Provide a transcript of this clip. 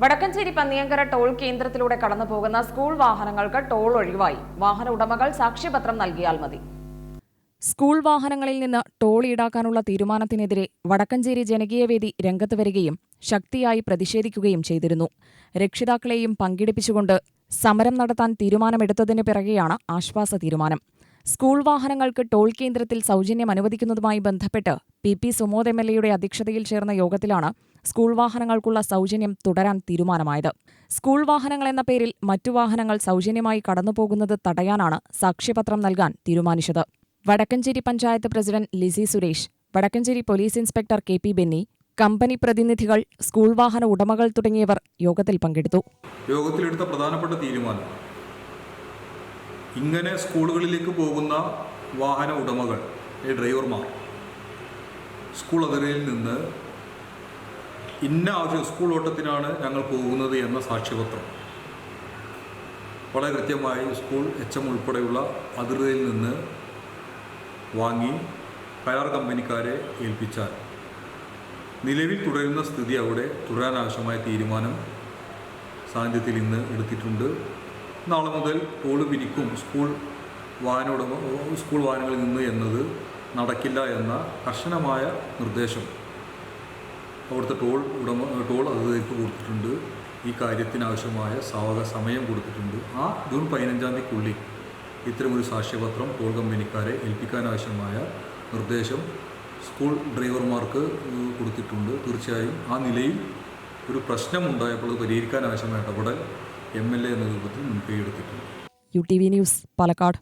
Vadakkanchery Panniyankara toll കേന്ദ്രത്തിലൂടെ കടന്നു പോകുന്ന school വാഹനങ്ങൾക്ക് ടോൾ ഒഴിവായി. വാഹന ഉടമകൾ സാക്ഷ്യപത്രം നൽകിയാൽ മതി. സ്കൂൾ വാഹനങ്ങളിൽ നിന്ന് ടോൾ ഈടാക്കാനുള്ള തീരുമാനത്തിനെതിരെ വടക്കഞ്ചേരി ജനകീയവേദി രംഗത്ത് വരികയും ശക്തിയായി പ്രതിഷേധിക്കുകയും ചെയ്തിരുന്നു. രക്ഷിതാക്കളെയും പങ്കെടുപ്പിച്ചുകൊണ്ട് സമരം നടത്താൻ തീരുമാനമെടുത്തതിന് പിറകെയാണ് ആശ്വാസ തീരുമാനം. സ്കൂൾ വാഹനങ്ങൾക്ക് ടോൾ കേന്ദ്രത്തിൽ സൗജന്യം അനുവദിക്കുന്നതുമായി ബന്ധപ്പെട്ട് P P Sumod M L എയുടെ അധ്യക്ഷതയിൽ ചേർന്ന യോഗത്തിലാണ് സ്കൂൾ വാഹനങ്ങൾക്കുള്ള സൗജന്യം തുടരാൻ തീരുമാനമായത്. സ്കൂൾ വാഹനങ്ങൾ എന്ന പേരിൽ മറ്റു വാഹനങ്ങൾ സൗജന്യമായി കടന്നുപോകുന്നത് തടയാനാണ് സാക്ഷ്യപത്രം നൽകാൻ തീരുമാനിച്ചത്. Vadakkanchery panchayat president Lissy Suresh Vadakkanchery police inspector K P Benny company പ്രതിനിധികൾ സ്കൂൾ വാഹന ഉടമകൾ തുടങ്ങിയവർ യോഗത്തിൽ പങ്കെടുത്തു. യോഗത്തിലെടുത്ത പ്രധാനപ്പെട്ട തീരുമാനം ഇങ്ങനെ സ്കൂളുകളിലേക്ക് പോകുന്ന വാഹന ഉടമകൾ ഈ ഡ്രൈവർമാർ സ്കൂൾ അതിരയിൽ നിന്ന് ഇന്ന ആവശ്യം സ്കൂൾ ഓട്ടത്തിനാണ് ഞങ്ങൾ പോകുന്നത് എന്ന സാക്ഷ്യപത്രം. വളരെ കൃത്യമായി സ്കൂൾ എച്ച് എം ഉൾപ്പെടെയുള്ള അതിർത്തിയിൽ നിന്ന് വാങ്ങി കരാർ കമ്പനിക്കാരെ ഏൽപ്പിച്ചാൽ നിലവിൽ തുടരുന്ന സ്ഥിതി അവിടെ തുടരാനാവശ്യമായ തീരുമാനം സാന്നിധ്യത്തിൽ ഇന്ന് എടുത്തിട്ടുണ്ട്. നാളെ മുതൽ ടോൾ പിരിക്കും. സ്കൂൾ വാഹന ഉടമ സ്കൂൾ വാഹനങ്ങളിൽ നിന്ന് എന്നത് നടക്കില്ല എന്ന കർശനമായ നിർദ്ദേശം. അവിടുത്തെ ടോൾ ഉടമ ടോൾ അതിഥിക്ക് കൊടുത്തിട്ടുണ്ട്. ഈ കാര്യത്തിനാവശ്യമായ സാവക സമയം കൊടുത്തിട്ടുണ്ട്. ആ ജൂൺ പതിനഞ്ചാം തീയതിക്കുള്ളിൽ ഇത്തരമൊരു സാക്ഷ്യപത്രം ടോൾ കമ്പനിക്കാരെ ഏൽപ്പിക്കാനാവശ്യമായ നിർദ്ദേശം സ്കൂൾ ഡ്രൈവർമാർക്ക് കൊടുത്തിട്ടുണ്ട്. തീർച്ചയായും ആ നിലയിൽ ഒരു പ്രശ്നമുണ്ടായപ്പോൾ അത് പരിഹരിക്കാൻ ആവശ്യമായ ഇടപെടൽ എം എൽ എ എന്ന രൂപത്തിൽ മുൻകൈ എടുത്തിട്ടുണ്ട്. U T V news Palakkad.